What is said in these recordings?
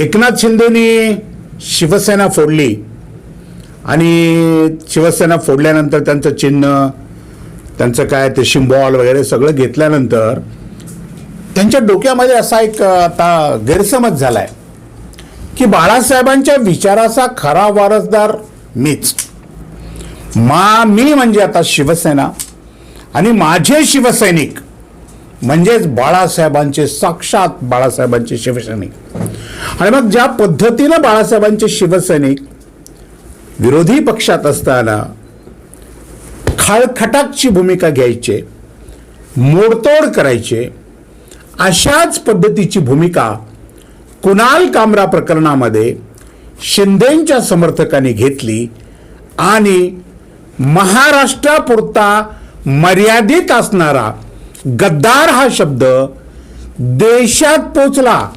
एकनाथ शिंदेनी शिवसेना फोडली आणि शिवसेना फोडल्यानंतर त्यांचं चिन्ह त्यांचं काय ते शिंबॉल वगैरे सगळं घेतल्यानंतर त्यांच्या डोक्यामध्ये असा एक आता गैरसमज झाला आहे की बाळासाहेबांच्या विचाराचा खरा वारसदार मीच. मा मी म्हणजे आता शिवसेना आणि माझे शिवसैनिक म्हणजेच बाळासाहेबांचे साक्षात बाळासाहेबांचे शिवसैनिक. आणि मग ज्या पद्धतीनं बाळासाहेबांचे शिवसैनिक विरोधी पक्षात असताना खळखटाकची भूमिका घ्यायचे मोडतोड करायचे अशाच पद्धतीची भूमिका कुणाल कामरा प्रकरणामध्ये शिंदेंच्या समर्थकांनी घेतली आणि महाराष्ट्रापुरता मर्यादित असणारा गद्दार हा शब्द देशात पोचला.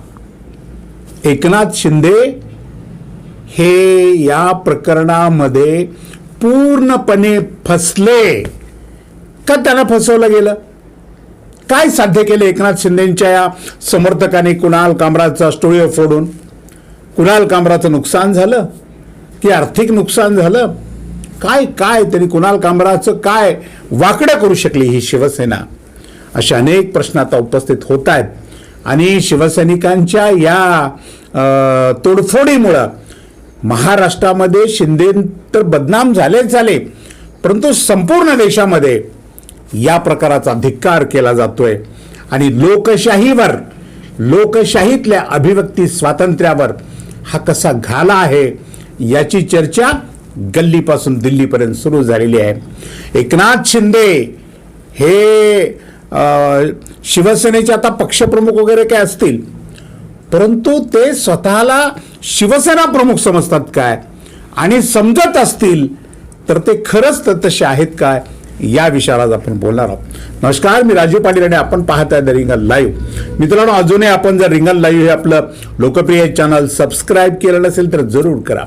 एकनाथ शिंदे हे या प्रकरणामध्ये पूर्णपणे फसले. का त्यांना फसवलं गेलं? काय साध्य केले एकनाथ शिंदेच्या या समर्थकांनी कुणाल कामराचा स्टुडिओ फोडून? कुणाल कामराचं नुकसान झालं? की आर्थिक नुकसान झालं? काय काय तरी कुणाल कामराचं काय वाकडं करू शकली ही शिवसेना? असे अनेक प्रश्न आता उपस्थित होत आहेत. आणि शिवसैनिकांच्या या तोडफोडीमुळं महाराष्ट्रामध्ये शिंदे तर बदनाम झालेच झाले परंतु संपूर्ण देशामध्ये या प्रकाराचा धिक्कार केला जातोय. आणि लोकशाहीवर लोकशाहीतल्या अभिव्यक्ती स्वातंत्र्यावर हा कसा घाला आहे याची चर्चा गल्लीपासून दिल्लीपर्यंत सुरू झालेली आहे. एकनाथ शिंदे हे शिवसेनेचे आता पक्षप्रमुख वगैरे काय असतील? परंतु ते स्वतःला शिवसेना प्रमुख समजतात काय? आणि समजत असतील तर ते खरंच तर तसे आहेत काय? या विषयावर आज आपण बोलणार आहोत. नमस्कार मी राजीव पाटील आणि आपण पाहत आहे द रिंगल लाईव्ह. मित्रांनो अजूनही आपण जर रिंगल लाईव्ह हे आपलं लोकप्रिय चॅनल सबस्क्राईब केलं नसेल तर जरूर करा.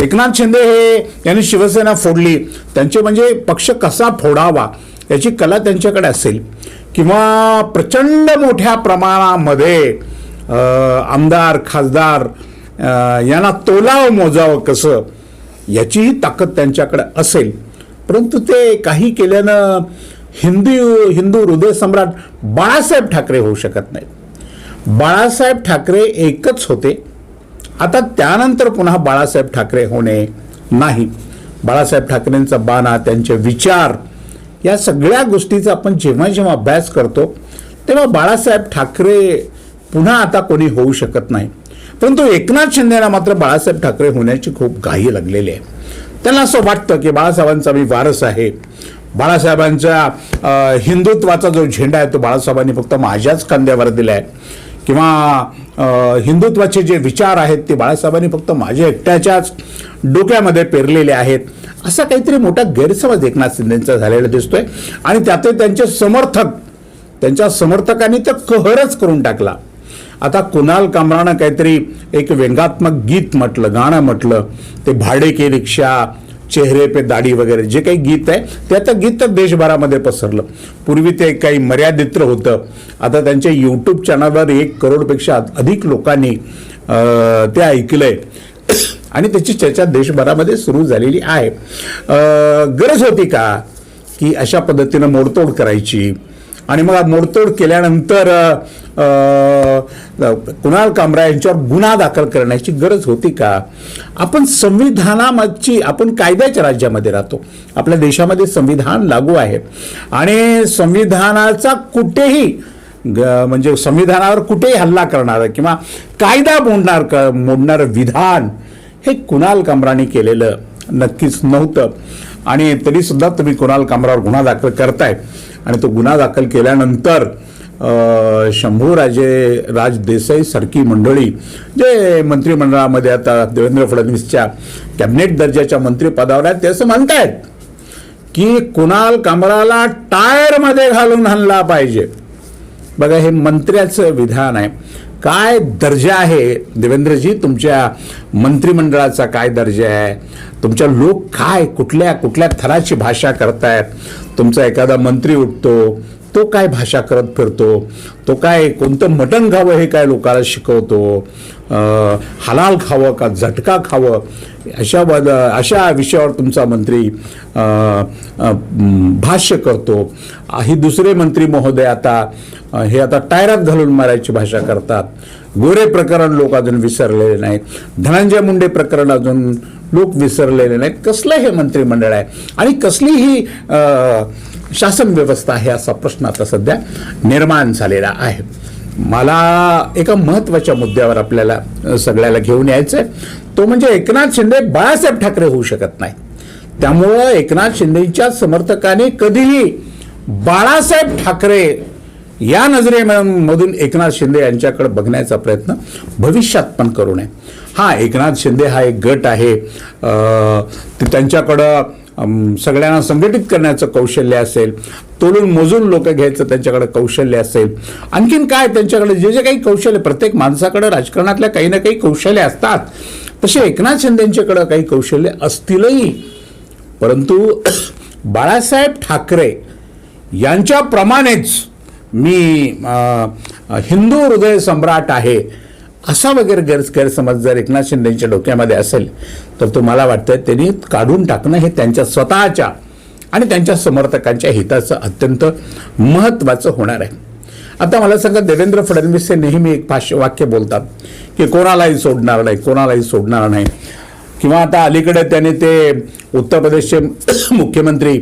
एकनाथ शिंदे हे यांनी शिवसेना फोडली. त्यांचे म्हणजे पक्ष कसा फोडावा याची कला त्यांच्याकडे असेल. किंवा प्रचंड मोठ्या प्रमाणामध्ये आमदार खासदार यांना तोलावं मोजावं कसं याचीही ताकद त्यांच्याकडे असेल. परंतु ते काही केल्यानं हिंदू हिंदू हृदय सम्राट बाळासाहेब ठाकरे होऊ शकत नाहीत. बाळासाहेब ठाकरे एकच होते. आता त्यानंतर पुन्हा बाळासाहेब ठाकरे होणे नाही. बाळासाहेब ठाकरेंचा बाणा त्यांचे विचार या सगळ्या गोष्टीचा आपण जेव्हा जेव्हा अभ्यास करतो तेव्हा बाळासाहेब ठाकरे पुन्हा आता कोणी होऊ शकत नाही. परंतु एकनाथ शिंदेला मात्र बाळासाहेब ठाकरे होण्याची खूप घाई लागलेली आहे. त्यांना असं वाटतं की बाळासाहेबांचा मी वारस आहे. बाळासाहेबांच्या हिंदुत्वाचा जो झेंडा आहे तो बाळासाहेबांनी फक्त माझ्याच खांद्यावर दिला आहे किंवा हिंदुत्वाचे जे विचार आहेत ते बाळासाहेबांनी फक्त माझ्या एकट्याच्याच डोक्यामध्ये पेरलेले आहेत. असा काहीतरी मोठा गैरसमज एकनाथ शिंदेचा झालेला दिसतोय. आणि त्यातही त्यांचे समर्थक त्यांच्या समर्थकांनी तर कहरच करून टाकला. आता कुणाल कामरानं काहीतरी एक व्यंगात्मक गीत म्हटलं गाणं म्हटलं ते भाडे के रिक्षा चेहरे पे दाढी वगैरे जे काही गीत आहे ते आता गीत तर देशभरामध्ये पसरलं. पूर्वी ते काही मर्यादित्र होतं. आता त्यांच्या यूट्यूब चॅनलवर एक करोडपेक्षा अधिक लोकांनी ते ऐकलंय. आणि त्याची चर्चा देशभरामध्ये सुरू झालेली आहे. गरज होती का की अशा पद्धतीनं मोडतोड करायची? आणि मग मोडतोड केल्यानंतर कुणाल कामरा यांच्यावर गुन्हा दाखल करण्याची गरज होती का? आपण संविधानाची आपण कायद्याच्या राज्यामध्ये राहतो. आपल्या देशामध्ये संविधान लागू आहे. आणि संविधानाचा कुठेही ग- म्हणजे संविधानावर कुठेही हल्ला करणार किंवा कायदा मोडणार क- मोडणारं विधान हे कुणाल कामराने केलेलं नक्कीच नव्हतं. आणि तरीसुद्धा तुम्ही कुणाल कामरावर गुन्हा दाखल करताय. आणि तो गुन्हा दाखल केल्यानंतर शंभूराजे राज देसाई सारखी मंडळी जे मंत्रिमंडळामध्ये आता देवेंद्र फडणवीसच्या कॅबिनेट दर्जाच्या मंत्रिपदावर आहेत ते असं म्हणतायत की कुणाल कामराला टायरमध्ये घालून आणला पाहिजे. बघा हे मंत्र्याचं विधान आहे. काय दर्जा आहे? देवेंद्रजी तुमच्या मंत्रिमंडळाचा काय दर्जा आहे? तुमच्या लोक काय कुठल्या कुठल्या थराची भाषा करतायत? तुमचा एखादा मंत्री उठतो तो काय भाषा करत फिरतो? तो काय कोणतं मटण खावं हे काय लोकांना शिकवतो? हलाल खावं का झटका खावं? अशा बद अशा विषयावर तुमचा मंत्री भाष्य करतो. अं, ही दुसरे मंत्री महोदय आता हे आता टायरात घालून मारायची भाषा करतात. गोरे प्रकरण लोक अजून विसरलेले नाहीत. धनंजय मुंडे प्रकरण अजून लोक विसरलेले नाहीत. कसलं हे मंत्रिमंडळ आहे? आणि कसली ही शासन व्यवस्था आहे असा प्रश्न आता सध्या निर्माण झालेला आहे. मला एका महत्त्वाच्या मुद्द्यावर आपल्याला सगळ्याला घेऊन यायचं आहे तो म्हणजे एकनाथ शिंदे बाळासाहेब ठाकरे होऊ शकत नाही. त्यामुळं एकनाथ शिंदेच्या समर्थकाने कधीही बाळासाहेब ठाकरे या नजरेमधून एकनाथ शिंदे यांच्याकडे बघण्याचा प्रयत्न भविष्यात पण करू नये. हा एकनाथ शिंदे हा एक गट आहे. त्यांच्याकडं सगळ्यांना संघटित करण्याचं कौशल्य असेल तोलून मोजून लोक घ्यायचं त्यांच्याकडे कौशल्य असेल. आणखीन काय त्यांच्याकडे जे जे काही कौशल्य प्रत्येक माणसाकडे राजकारणातल्या काही ना काही कौशल्य असतात. तसे एकनाथ शिंदेंच्याकडं काही कौशल्य असतीलही. परंतु बाळासाहेब ठाकरे यांच्याप्रमाणेच मी हिंदू हृदय सम्राट आहे असा वगैरे गैर गैरसमज जर एकनाथ शिंदेच्या डोक्यामध्ये असेल तर तो मला वाटतं त्यांनी काढून टाकणं हे त्यांच्या स्वतःच्या आणि त्यांच्या समर्थकांच्या हिताचं अत्यंत महत्त्वाचं होणार आहे. आता मला सांगा देवेंद्र फडणवीस हे नेहमी एक भाष्य वाक्य बोलतात की कोणालाही सोडणार नाही कोणालाही सोडणार नाही. किंवा आता अलीकडे त्याने ते उत्तर प्रदेशचे मुख्यमंत्री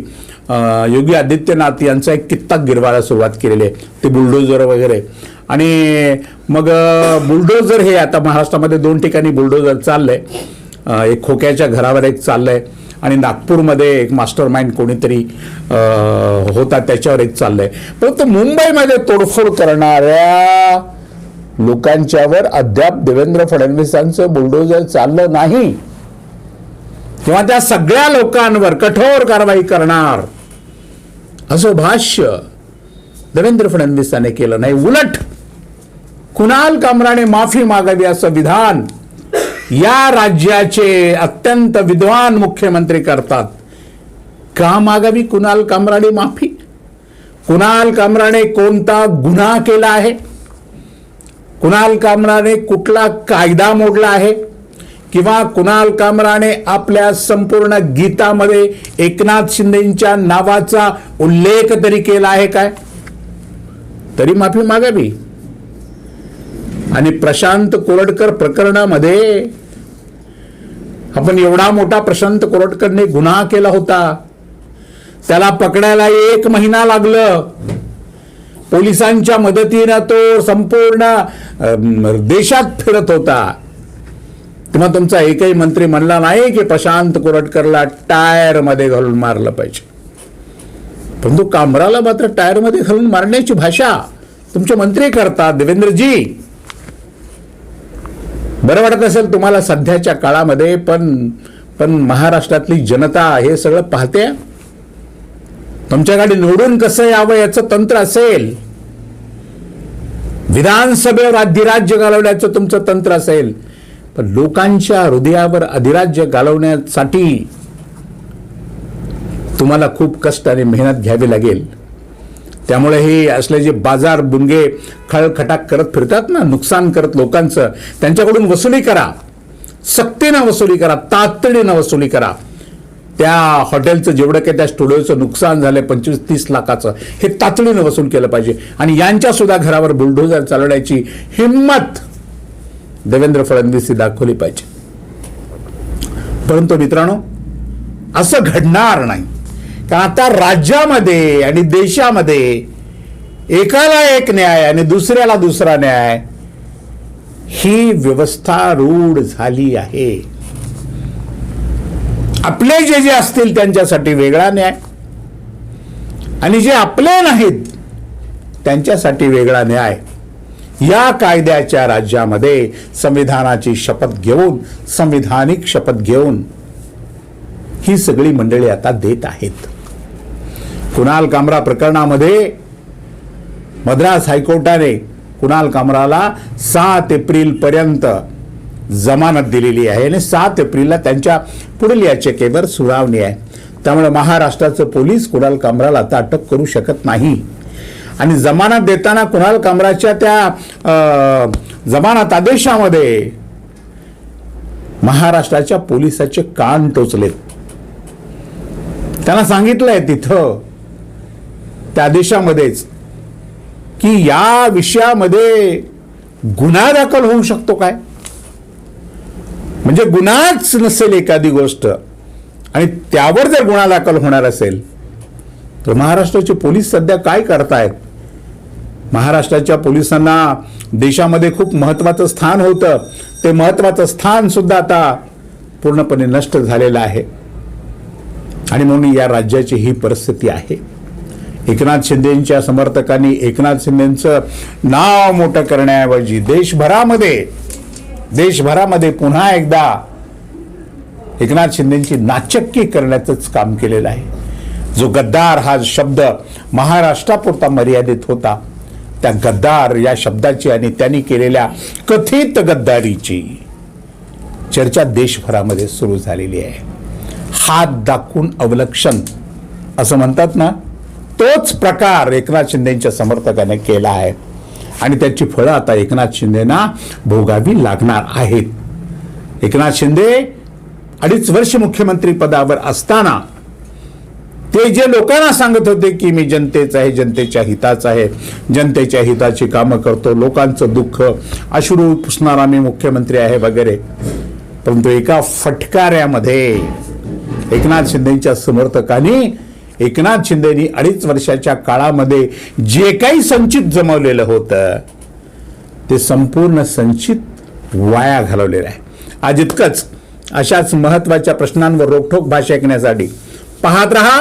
योगी आदित्यनाथ यांचा एक कित्ता गिरवायला सुरुवात केलेली आहे. ते बुलडोजर वगैरे. आणि मग बुलडोजर हे आता महाराष्ट्रामध्ये दोन ठिकाणी बुलडोजर चाललंय. एक खोक्याच्या घरावर एक चाललंय आणि नागपूरमध्ये एक मास्टर माइंड कोणीतरी होता त्याच्यावर एक चाललंय. परंतु मुंबईमध्ये तोडफोड करणाऱ्या लोकांच्यावर अद्याप देवेंद्र फडणवीसांचं बुलडोजर चाललं नाही. किंवा त्या सगळ्या लोकांवर कठोर कारवाई करणार. असं भाष्य. देवेंद्र फडणवीसाने केलं नाही. उलट कुणाल कामराने माफी मागावी असं विधान या राज्याचे अत्यंत विद्वान मुख्यमंत्री करतात. का मागावी कुणाल कामराने माफी? कुणाल कामराने कोणता गुन्हा केला आहे? कुणाल कामराने कुठला कायदा मोडला आहे? किंवा कुणाल कामराने आपल्या संपूर्ण गीतामध्ये एकनाथ शिंदेच्या नावाचा उल्लेख तरी केला आहे काय? तरी माफी मागावी. आणि प्रशांत कोरटकर प्रकरणामध्ये आपण एवढा मोठा प्रशांत कोरटकरने गुन्हा केला होता. त्याला पकडायला एक महिना लागलं. पोलिसांच्या मदतीनं तो संपूर्ण देशात फिरत होता. तेव्हा तुमचा एकही मंत्री म्हणला नाही की प्रशांत कोरटकरला टायरमध्ये घालून मारलं पाहिजे. परंतु कामराला मात्र टायरमध्ये घालून मारण्याची भाषा तुमचे मंत्री करतात देवेंद्रजी. बरं वाटत असेल तुम्हाला सध्याच्या काळामध्ये पण पण महाराष्ट्रातली जनता हे सगळं पाहते? तुमच्याकडे निवडून कसं यावं याचं तंत्र असेल? विधानसभेवर अधिराज्य घालवण्याचं तुमचं तंत्र असेल? पण लोकांच्या हृदयावर अधिराज्य घालवण्यासाठी तुम्हाला खूप कष्ट आणि मेहनत घ्यावी लागेल. त्यामुळे हे असले जे बाजार बुंगे खळखटाक करत फिरतात ना नुकसान करत लोकांचं त्यांच्याकडून वसुली करा. सक्तीनं वसुली करा तातडीनं वसुली करा. त्या हॉटेलचं जेवढं काही त्या स्टुडिओचं नुकसान झालं पंचवीस तीस लाखाचं हे तातडीनं वसूल केलं पाहिजे. आणि यांच्यासुद्धा घरावर बुलडोजर चालवण्याची हिंमत देवेंद्र फडणवीस दाखवली पाहिजे. परंतु मित्रांनो असं घडणार नाही. कारण आता राज्यामध्ये आणि देशामध्ये एकाला एक न्याय आणि दुसऱ्याला दुसरा न्याय ही व्यवस्था रूढ झाली आहे. आपले जे जे असतील त्यांच्यासाठी वेगळा न्याय आणि जे आपले नाहीत त्यांच्यासाठी वेगळा न्याय. या कायद्याच्या राज्यामध्ये संविधानाची शपथ घेऊन संविधानिक शपथ घेऊन ही सगळी मंडळी आता देत आहेत. कुणाल कामरा प्रकरणामध्ये मद्रास हायकोर्टाने कुणाल कामराला सात एप्रिल पर्यंत जमानत दिलेली आहे आणि सात एप्रिलला त्यांच्या पुढील याचिकेवर सुनावणी आहे. त्यामुळे महाराष्ट्राचं पोलीस कुणाल कामराला आता अटक करू शकत नाही. आणि जमानत देताना कुणाल कामराच्या त्या जमानत आदेशामध्ये महाराष्ट्राच्या पोलिसाचे कान टोचलेत. त्यांना सांगितलंय तिथं त्या आदेशामध्येच की या विषयामध्ये गुन्हा दाखल होऊ शकतो काय? म्हणजे गुन्हाच नसेल एखादी गोष्ट आणि त्यावर जर गुन्हा दाखल होणार असेल तर महाराष्ट्राचे पोलीस सध्या काय करतायत? महाराष्ट्राच्या पोलिसांना देशामध्ये खूप महत्वाचं स्थान होतं. ते महत्वाचं स्थान सुद्धा आता पूर्णपणे नष्ट झालेलं आहे. आणि म्हणून या राज्याची ही परिस्थिती आहे. एकनाथ शिंदेच्या समर्थकांनी एकनाथ शिंदेचं नाव मोठं करण्याऐवजी देशभरामध्ये देशभरामध्ये पुन्हा एकदा एकनाथ शिंदेची नाचक्की करण्याचंच काम केलेलं आहे. जो गद्दार हा शब्द महाराष्ट्रापुरता मर्यादित होता. त्या गद्दार या शब्दाची आणि त्यांनी केलेल्या कथित गद्दारीची चर्चा देशभरामध्ये सुरू झालेली आहे. हात दाखवून अवलक्षण असं म्हणतात ना तोच प्रकार एकनाथ शिंदेच्या समर्थकाने केला आहे. आणि त्याची फळं आता एकनाथ शिंदेना भोगावी लागणार आहेत. एकनाथ शिंदे अडीच वर्ष मुख्यमंत्री पदावर असताना ते जे लोकांना सांगत होते की मी जनतेचं आहे जनतेच्या हिताचं आहे जनतेच्या हिताची कामं करतो लोकांचं दुःख अश्रू पुसणारा मी मुख्यमंत्री आहे वगैरे. परंतु एका फटकाऱ्यामध्ये एकनाथ शिंदेच्या समर्थकांनी एकनाथ शिंदेनी अडीच वर्षाच्या काळामध्ये जे काही संचित जमवलेलं होतं ते संपूर्ण संचित वाया घालवलेलं आहे. आज इतकंच अशाच महत्त्वाच्या प्रश्नांवर रोखोक भाषा ऐकण्यासाठी. पाहत रहा